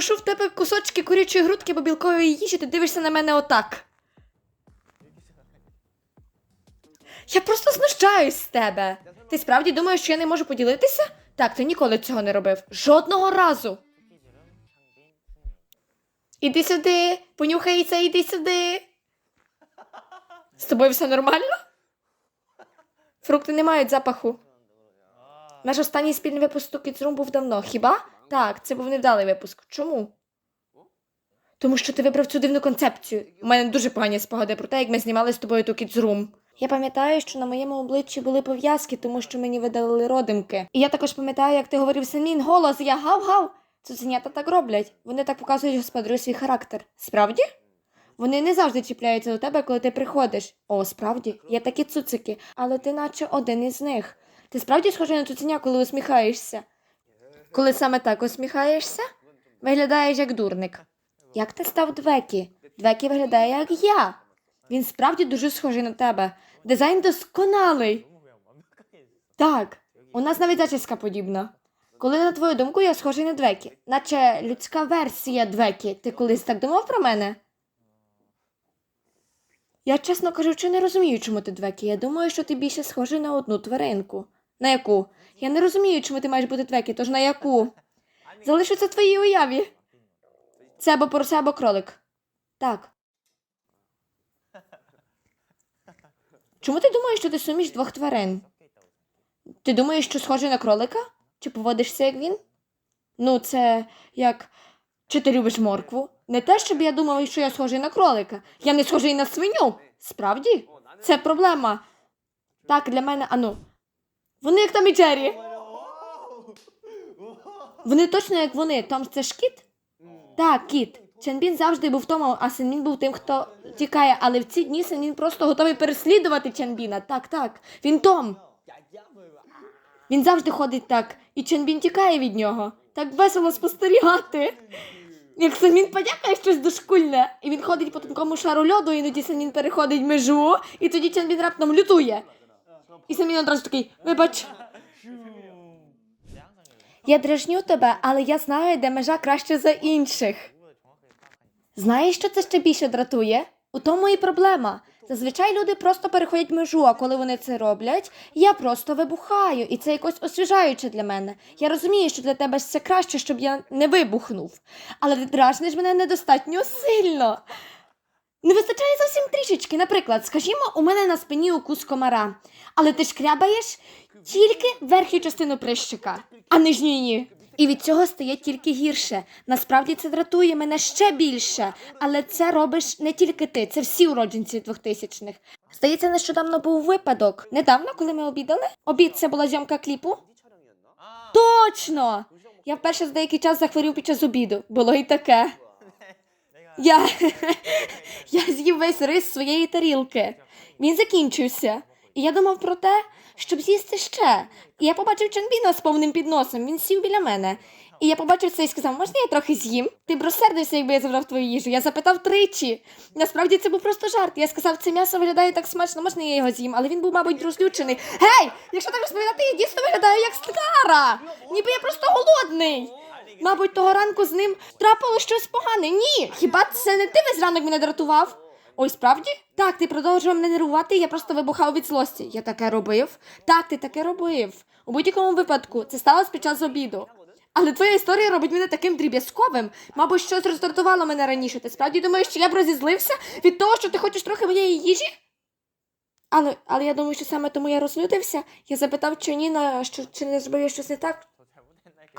прошу в тебе кусочки курячої грудки або білкової їжі, ти дивишся на мене отак. Я просто знущаюсь з тебе. Ти справді думаєш, що я не можу поділитися? Так, ти ніколи цього не робив. Жодного разу. Іди сюди, понюхайся, іди сюди. З тобою все нормально? Фрукти не мають запаху. Наш останній спільний випуск Room був давно, хіба? Так, це був невдалий випуск. Чому? Тому що ти вибрав цю дивну концепцію. У мене дуже погані спогади про те, як ми знімали з тобою ту Room. Я пам'ятаю, що на моєму обличчі були пов'язки, тому що мені видалили родимки. І я також пам'ятаю, як ти говорив самін голос, я гав-гав. Цуценята так роблять. Вони так показують господарю свій характер. Справді? Вони не завжди чіпляються до тебе, коли ти приходиш. О, справді, є такі цуцики, але ти наче один із них. Ти справді схожий на цуценя, коли усміхаєшся? Коли саме так усміхаєшся, виглядаєш як дурник. Як ти став Двекі? Двекі виглядає як я. Він справді дуже схожий на тебе. Дизайн досконалий. Так, у нас навіть зачіска подібна. Коли, на твою думку, я схожий на Двекі, наче людська версія Двекі. Ти колись так думав про мене? Я, чесно кажучи, не розумію, чому ти Двекі. Я думаю, що ти більше схожий на одну тваринку. На яку? Я не розумію, чому ти маєш бути Двекі, тож на яку? Залишиться в твоїй уяві. Це або порося, або кролик. Так. Чому ти думаєш, що ти суміш двох тварин? Ти думаєш, що схожий на кролика? Чи поводишся як він? Ну, це як. Чи ти любиш моркву? Не те, щоб я думав, що я схожий на кролика. Я не схожий на свиню. Справді? Це проблема. Так, для мене, ану. Вони як Том і Джері. Вони точно як вони. Том це ж кіт? Так, кіт. Ченбін завжди був Томом, а Сенмін був тим, хто тікає, але в ці дні Сенмін просто готовий переслідувати Ченбіна. Так, так. Він Том. Він завжди ходить так, і Ченбін тікає від нього. Так весело спостерігати. Як Сенмін подякає щось дошкульне, і він ходить по тонкому шару льоду, іноді Сенмін переходить межу, і тоді Ченбін раптом лютує. І Сенмін одразу такий, вибач. Я дражню тебе, але я знаю, де межа краще за інших. Знаєш, що це ще більше дратує? У тому і проблема. Зазвичай люди просто переходять межу, а коли вони це роблять, я просто вибухаю, і це якось освіжаюче для мене. Я розумію, що для тебе це краще, щоб я не вибухнув. Але ти дражниш мене недостатньо сильно. Не вистачає зовсім трішечки. Наприклад, скажімо, у мене на спині укус комара, але ти шкрябаєш тільки верхню частину прищика, а нижню ні. І від цього стає тільки гірше. Насправді це дратує мене ще більше, але це робиш не тільки ти, це всі уродженці 2000-х. Здається, нещодавно був випадок. Недавно, коли ми обідали. Обід це була зйомка кліпу. Точно! Я вперше за деякий час захворів під час обіду. Було і таке. Я, я з'їв весь рис своєї тарілки. Він закінчився. І я думав про те, щоб з'їсти ще. І я побачив Чанбіна з повним підносом. Він сів біля мене. І я побачив це і сказав, можна я трохи з'їм? Ти б розсердився, якби я забрав твою їжу. Я запитав тричі. Насправді це був просто жарт. Я сказав, це м'ясо виглядає так смачно, можна я його з'їм, але він був, мабуть, розлючений. Гей! Якщо так розповідати, я дійсно виглядаю як стара. Ніби я просто голодний. Мабуть, того ранку з ним трапило щось погане. Ні, хіба це не ти весь ранок мене дратував? Ой, справді? Так, ти продовжував мене нервувати, я просто вибухав від злості. Я таке робив? Так, ти таке робив. У будь-якому випадку це сталося під час обіду. Але твоя історія робить мене таким дріб'язковим. Мабуть, щось роздратувало мене раніше. Ти справді думаєш, що я б розізлився від того, що ти хочеш трохи моєї їжі? Але, але я думаю, що саме тому я розлютився. Я запитав, чи ні, на що чи не зробив я щось не так,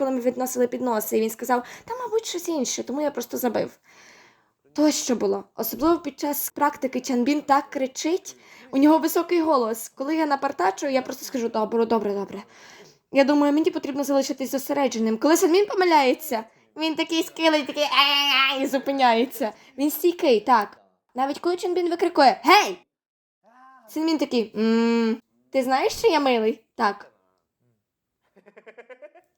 коли ми відносили підноси, і він сказав, та, мабуть, щось інше, тому я просто забив. То що було? Особливо під час практики Чанбін так кричить. У нього високий голос. Коли я напартачу, я просто скажу добре, добре, добре. Я думаю, мені потрібно залишитись зосередженим. Коли Санмін помиляється, він такий скилий, такий і зупиняється. Він стійкий, так. Навіть коли Чанбін викрикує Гей! Синмін такий «Ммм, Ти знаєш, що я милий? Так.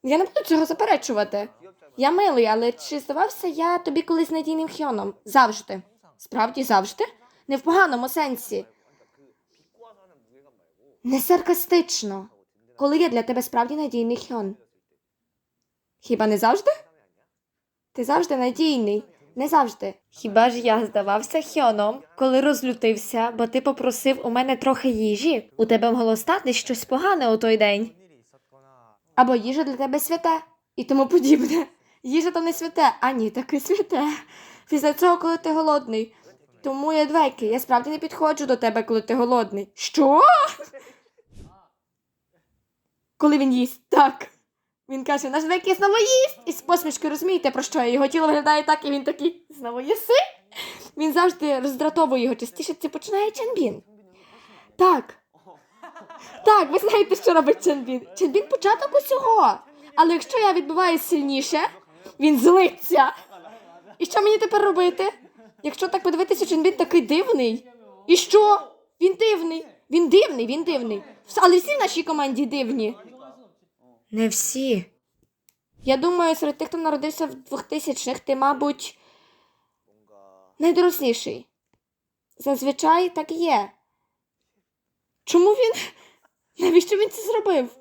Я не буду цього заперечувати. Я милий, але чи здавався я тобі колись надійним хьоном? Завжди. Справді завжди? Не в поганому сенсі. Не саркастично. Коли я для тебе справді надійний хьон? Хіба не завжди? Ти завжди надійний. Не завжди. Хіба ж я здавався Хьоном, коли розлютився, бо ти попросив у мене трохи їжі? У тебе могло стати щось погане у той день. Або їжа для тебе святе і тому подібне. Їжа то не святе, а ні, таки святе. Після цього, коли ти голодний. Тому я двейки, я справді не підходжу до тебе, коли ти голодний. Що? Коли він їсть, так. Він каже, наш двейки знову їсть! І з посмішкою розумієте, про що? Його тіло виглядає так, і він такий знову їси. Він завжди роздратовує його частіше, це починає Чанбін. Так. Так, ви знаєте, що робить Чанбін. Чанбін початок усього. Але якщо я відбиваю сильніше, він злиться. І що мені тепер робити? Якщо так подивитися, Чанбін такий дивний. І що? Він дивний. Він дивний, він дивний. Але всі в нашій команді дивні. Не всі. Я думаю, серед тих, хто народився в 2000-х, ти, мабуть, найдоросліший. Зазвичай так і є. Чому він. Навіщо він це зробив?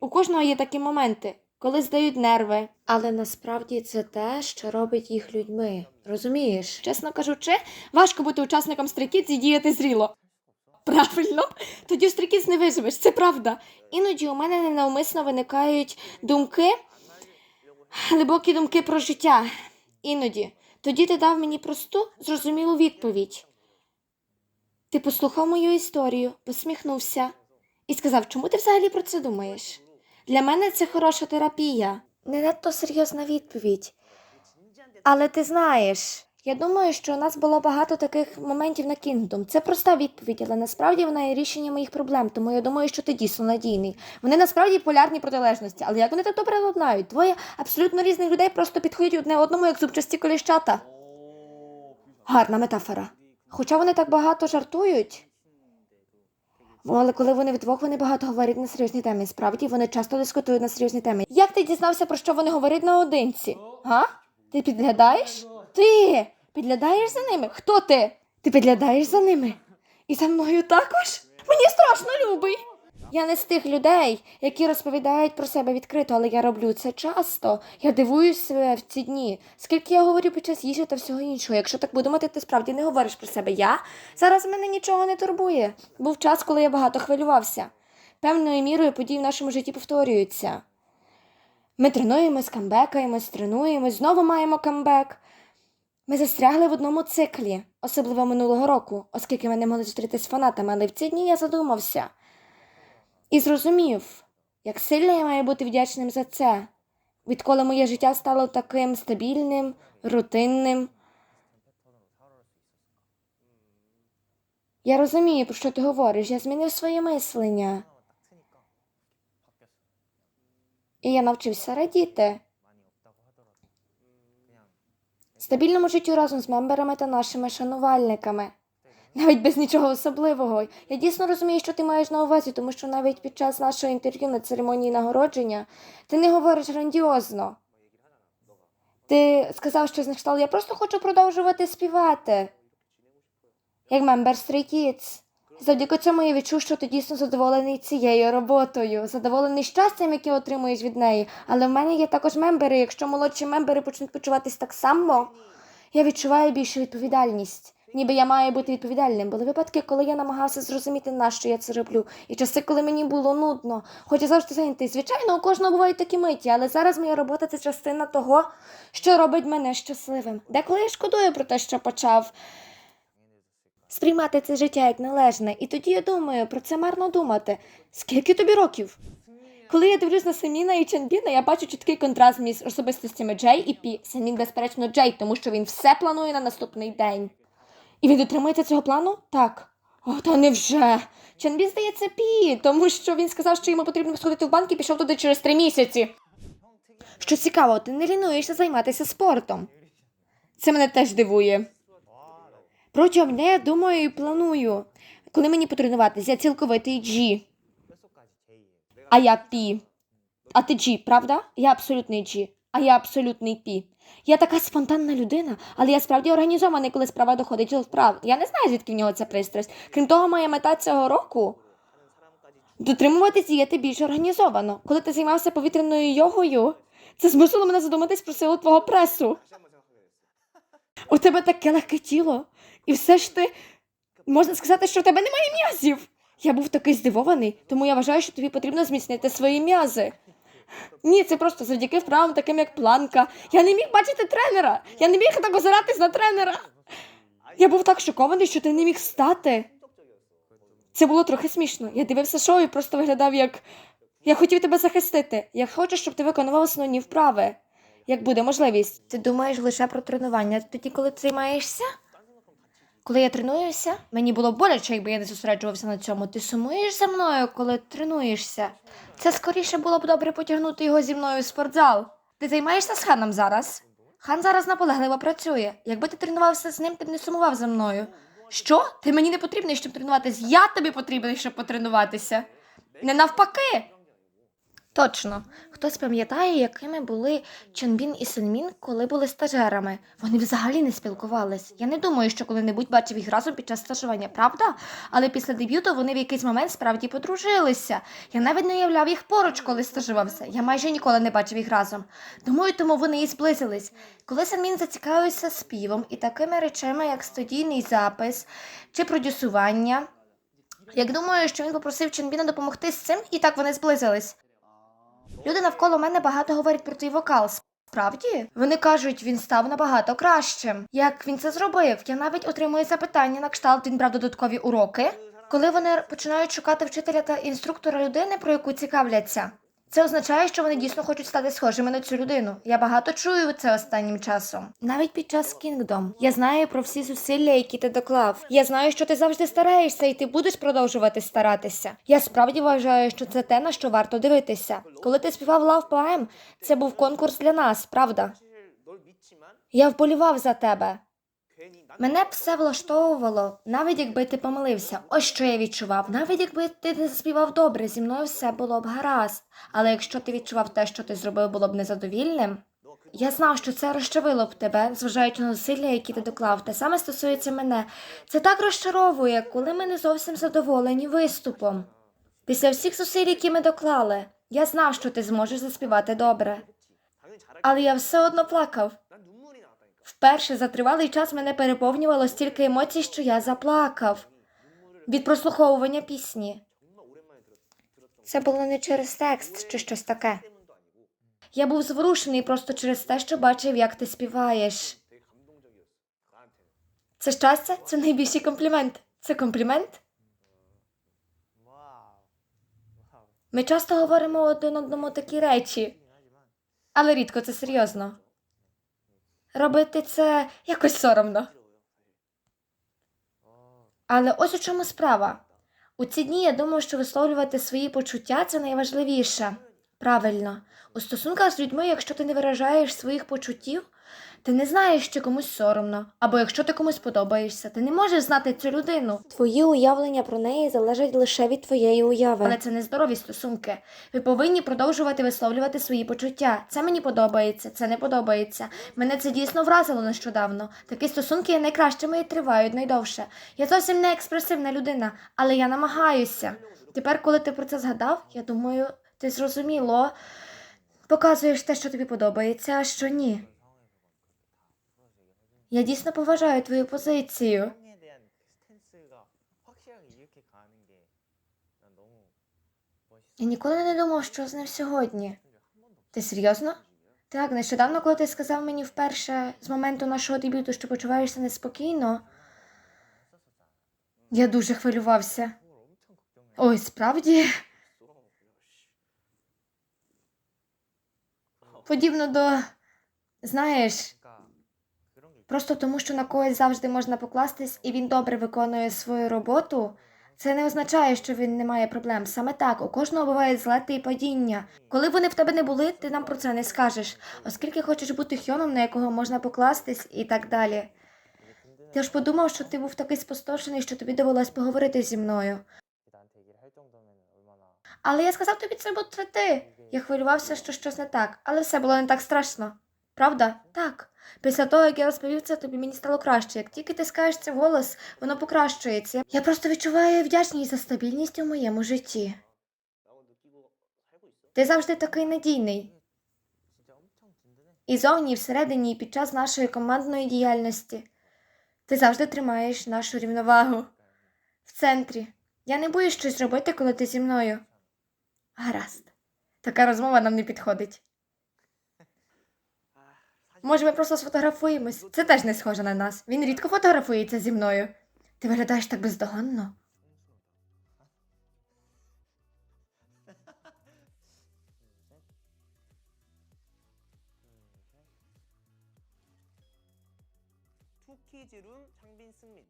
У кожного є такі моменти, коли здають нерви. Але насправді це те, що робить їх людьми. Розумієш? Чесно кажучи, важко бути учасником стрікіць і діяти зріло. Правильно, тоді в стрікіць не виживеш, це правда. Іноді у мене ненавмисно виникають думки, глибокі думки про життя. Іноді. Тоді ти дав мені просту, зрозумілу відповідь. Ти послухав мою історію, посміхнувся і сказав, чому ти взагалі про це думаєш? Для мене це хороша терапія. Не надто серйозна відповідь. Але ти знаєш, я думаю, що у нас було багато таких моментів на Kingdom. Це проста відповідь, але насправді вона є рішенням моїх проблем, тому я думаю, що ти дійсно надійний. Вони насправді полярні протилежності, але як вони так добре ладнають? Двоє абсолютно різних людей просто підходять одне одному, як зубчасті коліщата. Гарна метафора. Хоча вони так багато жартують. Але коли вони вдвох, вони багато говорять на серйозні теми. Справді вони часто дискутують на серйозні теми. Як ти дізнався, про що вони говорять наодинці? Га? Ти підглядаєш? Ти підглядаєш за ними? Хто ти? Ти підглядаєш за ними? І за мною також? Мені страшно любий. Я не з тих людей, які розповідають про себе відкрито, але я роблю це часто. Я дивуюсь себе в ці дні. Скільки я говорю під час їжі та всього іншого. Якщо так подумати, ти справді не говориш про себе. Я зараз мене нічого не турбує. Був час, коли я багато хвилювався. Певною мірою події в нашому житті повторюються. Ми тренуємось, камбекаємось, тренуємось, знову маємо камбек. Ми застрягли в одному циклі, особливо минулого року, оскільки ми не могли зустрітися з фанатами, але в ці дні я задумався і зрозумів, як сильно я маю бути вдячним за це, відколи моє життя стало таким стабільним, рутинним. Я розумію, про що ти говориш. Я змінив своє мислення. І я навчився радіти. Стабільному життю разом з мемберами та нашими шанувальниками. Навіть без нічого особливого. Я дійсно розумію, що ти маєш на увазі, тому що навіть під час нашого інтерв'ю на церемонії нагородження ти не говориш грандіозно. Ти сказав, що кшталт, я просто хочу продовжувати співати. Як мембер Stray Kids. Завдяки цьому я відчув, що ти дійсно задоволений цією роботою, задоволений щастям, яке отримуєш від неї. Але в мене є також мембери. Якщо молодші мембери почнуть почуватись так само, я відчуваю більшу відповідальність. Ніби я маю бути відповідальним. Були випадки, коли я намагався зрозуміти, на що я це роблю, і часи, коли мені було нудно. Хоч я завжди зайнятий. Звичайно, у кожного бувають такі миті, але зараз моя робота це частина того, що робить мене щасливим. Деколи я шкодую про те, що почав сприймати це життя як належне. І тоді я думаю, про це марно думати. Скільки тобі років? Коли я дивлюсь на Семіна і Чанбіна, я бачу чіткий контраст між особистостями Джей і Пі. Семін, безперечно, Джей, тому що він все планує на наступний день. І він дотримується цього плану? Так. О, та невже. Чанбін здається Пі, тому що він сказав, що йому потрібно сходити в банк і пішов туди через три місяці. Що цікаво, ти не лінуєшся займатися спортом. Це мене теж дивує. Протягом дня я думаю і планую. Коли мені потренуватися, я цілковитий Джі. А я Пі. А ти Джі, правда? Я абсолютний Джі. А я абсолютний Пі. Я така спонтанна людина, але я справді організований, коли справа доходить до справ. Я не знаю, звідки в нього ця пристрасть. Крім того, моя мета цього року дотримуватись дієти більш організовано. Коли ти займався повітряною йогою, Це змусило мене задуматись про силу твого пресу. У тебе таке легке тіло, і все ж ти можна сказати, що у тебе немає м'язів. Я був такий здивований, тому я вважаю, що тобі потрібно зміцнити свої м'язи. Ні, це просто завдяки вправам, таким як планка. Я не міг бачити тренера. Я не міг так озиратись на тренера. Я був так шокований, що ти не міг стати. Це було трохи смішно. Я дивився шоу і просто виглядав як. Я хотів тебе захистити. Я хочу, щоб ти виконував основні вправи. Як буде можливість. Ти думаєш лише про тренування тоді, коли ти займаєшся? Коли я тренуюся, мені було боляче, якби я не зосереджувався на цьому. Ти сумуєш за мною, коли тренуєшся. Це скоріше було б добре потягнути його зі мною в спортзал. Ти займаєшся з ханом зараз? Хан зараз наполегливо працює. Якби ти тренувався з ним, ти б не сумував за мною. Що? Ти мені не потрібний, щоб тренуватись. Я тобі потрібний, щоб потренуватися. Не навпаки. Точно. Хтось пам'ятає, якими були Чонбін і Сенмін, коли були стажерами. Вони взагалі не спілкувались. Я не думаю, що коли-небудь бачив їх разом під час стажування, правда? Але після дебюту вони в якийсь момент справді подружилися. Я навіть не уявляв їх поруч, коли стажувався. Я майже ніколи не бачив їх разом. Думаю, тому вони і зблизились. Коли Сенмін зацікавився співом і такими речами, як студійний запис чи продюсування. Як думаю, що він попросив Чонбіна допомогти з цим, і так вони зблизились. Люди навколо мене багато говорять про твій вокал. Справді? Вони кажуть, він став набагато кращим. Як він це зробив? Я навіть отримую запитання на кшталт, він брав додаткові уроки. Коли вони починають шукати вчителя та інструктора людини, про яку цікавляться. Це означає, що вони дійсно хочуть стати схожими на цю людину. Я багато чую це останнім часом. Навіть під час Kingdom. Я знаю про всі зусилля, які ти доклав. Я знаю, що ти завжди стараєшся, і ти будеш продовжувати старатися. Я справді вважаю, що це те, на що варто дивитися. Коли ти співав Love Poem, це був конкурс для нас, правда? Я вболівав за тебе. Мене б все влаштовувало, навіть якби ти помилився. Ось що я відчував. Навіть якби ти не заспівав добре, зі мною все було б гаразд. Але якщо ти відчував те, що ти зробив, було б незадовільним. Я знав, що це розчавило б тебе, зважаючи на зусилля, які ти доклав. Те саме стосується мене. Це так розчаровує, коли ми не зовсім задоволені виступом. Після всіх зусиль, які ми доклали, я знав, що ти зможеш заспівати добре. Але я все одно плакав. Вперше за тривалий час мене переповнювало стільки емоцій, що я заплакав від прослуховування пісні. Це було не через текст чи щось таке. Я був зворушений просто через те, що бачив, як ти співаєш. Це щастя? Це найбільший комплімент. Це комплімент? Ми часто говоримо один одному такі речі, але рідко це серйозно. Робити це якось соромно. Але ось у чому справа. У ці дні я думаю, що висловлювати свої почуття це найважливіше. Правильно, у стосунках з людьми, якщо ти не виражаєш своїх почуттів, ти не знаєш, що комусь соромно, або якщо ти комусь подобаєшся, ти не можеш знати цю людину. Твої уявлення про неї залежать лише від твоєї уяви. Але це не здорові стосунки. Ви повинні продовжувати висловлювати свої почуття. Це мені подобається, це не подобається. Мене це дійсно вразило нещодавно. Такі стосунки є найкращими і тривають найдовше. Я зовсім не експресивна людина, але я намагаюся. Тепер, коли ти про це згадав, я думаю, ти зрозуміло, показуєш те, що тобі подобається, а що ні. Я дійсно поважаю твою позицію. Я ніколи не думав, що з ним сьогодні. Ти серйозно? Так, нещодавно, коли ти сказав мені вперше з моменту нашого дебюту, що почуваєшся неспокійно, я дуже хвилювався. Ой, справді. подібно до, знаєш, просто тому, що на когось завжди можна покластись, і він добре виконує свою роботу. Це не означає, що він не має проблем. Саме так у кожного бувають злети і падіння. Коли вони в тебе не були, ти нам про це не скажеш, оскільки хочеш бути хьоном, на якого можна покластись, і так далі. Ти ж подумав, що ти був такий спустошений, що тобі довелось поговорити зі мною. Але я сказав тобі це ти. Я хвилювався, що щось не так, але все було не так страшно. Правда? Так. Після того, як я розповів це, тобі мені стало краще. Як тільки ти скажеш це голос, воно покращується. Я просто відчуваю вдячність за стабільність у моєму житті. Ти завжди такий надійний. І зовні, і всередині, і під час нашої командної діяльності. Ти завжди тримаєш нашу рівновагу в центрі. Я не боюсь щось робити, коли ти зі мною. Гаразд. Така розмова нам не підходить. Може, ми просто сфотографуємось? Це теж не схоже на нас. Він рідко фотографується зі мною. Ти виглядаєш так бездоганно. 투키즈룸 창빈 승민